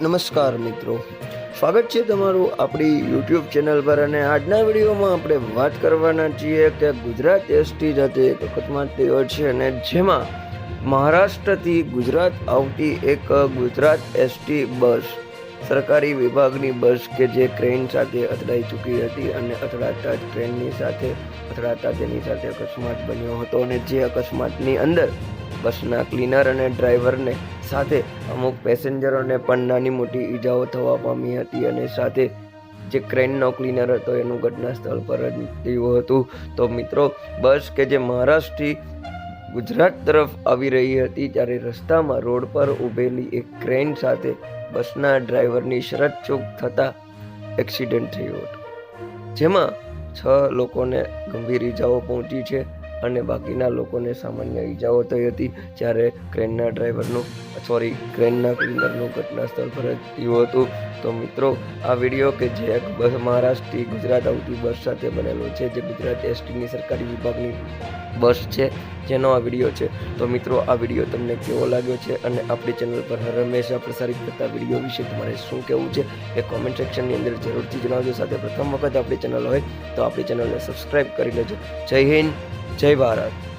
નમસ્કાર મિત્રો. સ્વાગત છે તમારું આપણી યુટ્યુબ ચેનલ પર અને આજના વિડીયોમાં આપણે વાત કરવાના છીએ કે ગુજરાત એસટી સાથે એક અકસ્માત થયો છે અને જેમાં મહારાષ્ટ્રથી ગુજરાત આવતી એક ગુજરાત એસટી બસ સરકારી વિભાગની બસ કે જે ક્રેન સાથે અથડાઈ ચૂકી હતી અને અથડાતા જ ટ્રેનની સાથે, અથડાતા તેની સાથે અકસ્માત બન્યો હતો અને જે અકસ્માતની અંદર બસના ક્લીનર અને ડ્રાઈવરને સાથે અમુક પેસેન્જરોને પણ નાની મોટી ઈજાઓ થવા પામી હતી અને સાથે જે ક્રેનનો ક્લીનર હતો એનું ઘટના સ્થળ પર જ થયું હતું. તો મિત્રો, બસ કે જે મહારાષ્ટ્રથી ગુજરાત તરફ આવી રહી હતી ત્યારે રસ્તામાં રોડ પર ઊભેલી એક ક્રેન સાથે બસના ડ્રાઈવરની શરત ચૂક થતાં એક્સિડન્ટ થયો હતો. જેમાં છ લોકોને ગંભીર ઈજાઓ પહોંચી છે. અને બાકીના લોકોને સામાન્ય ઈજાઓ થઈ હતી, જ્યારે ક્રેનના ડ્રાઈવરનું, સોરી, ક્રેનના ક્લીનરનું ઘટના સ્થળ પર જ થયું હતું. તો મિત્રો, આ વીડિયો કે જે બસ મહારાષ્ટ્રથી ગુજરાત આવતી બસ સાથે બનેલો છે, જે ગુજરાત એસટીની સરકારી વિભાગની બસ છે, જેનો આ વીડિયો છે. તો મિત્રો, આ વીડિયો તમને કેવો લાગ્યો છે અને આપણી ચેનલ પર હર હંમેશા પ્રસારિત થતા વીડિયો વિશે તમારે શું કહેવું છે, એ કોમેન્ટ સેક્શનની અંદર જરૂરથી જણાવજો. સાથે પ્રથમ વખત આપણી ચેનલ હોય, તો આપણી ચેનલને સબસ્ક્રાઈબ કરી લેજો જય હિન્દ! જય ભારત.